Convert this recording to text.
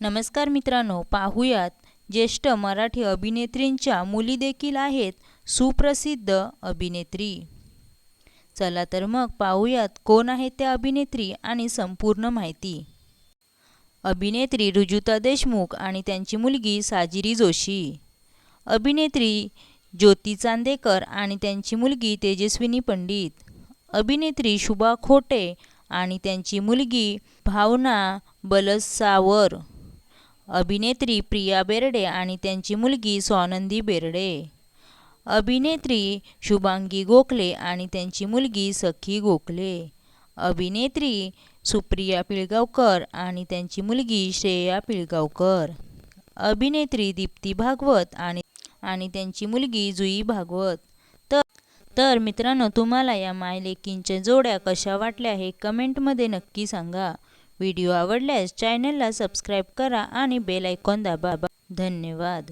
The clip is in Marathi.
नमस्कार मित्रांनो पाहूयात ज्येष्ठ मराठी अभिनेत्रींच्या मुली देखील आहेत सुप्रसिद्ध अभिनेत्री. चला तर मग पाहूयात कोण आहेत त्या अभिनेत्री आणि संपूर्ण माहिती. अभिनेत्री रुजुता देशमुख आणि त्यांची मुलगी साजिरी जोशी. अभिनेत्री ज्योती चांदेकर आणि त्यांची मुलगी तेजस्विनी पंडित. अभिनेत्री शुभा खोटे आणि त्यांची मुलगी भावना बलसावर. अभिनेत्री प्रिया बेर्डे आणि त्यांची मुलगी स्वानंदी बेर्डे. अभिनेत्री शुभांगी गोखले आणि त्यांची मुलगी सखी गोखले. अभिनेत्री सुप्रिया पिळगावकर आणि त्यांची मुलगी श्रेया पिळगावकर. अभिनेत्री दीप्ती भागवत आणि आणि त्यांची मुलगी जुई भागवत. तर तर मित्रांनो तुम्हाला या मायलेकींच्या जोड्या कशा वाटल्या हे कमेंटमध्ये नक्की सांगा. व्हिडिओ आवडल्यास चॅनलला सबस्क्राईब करा आणि बेल ऐकॉन दाबा धन्यवाद.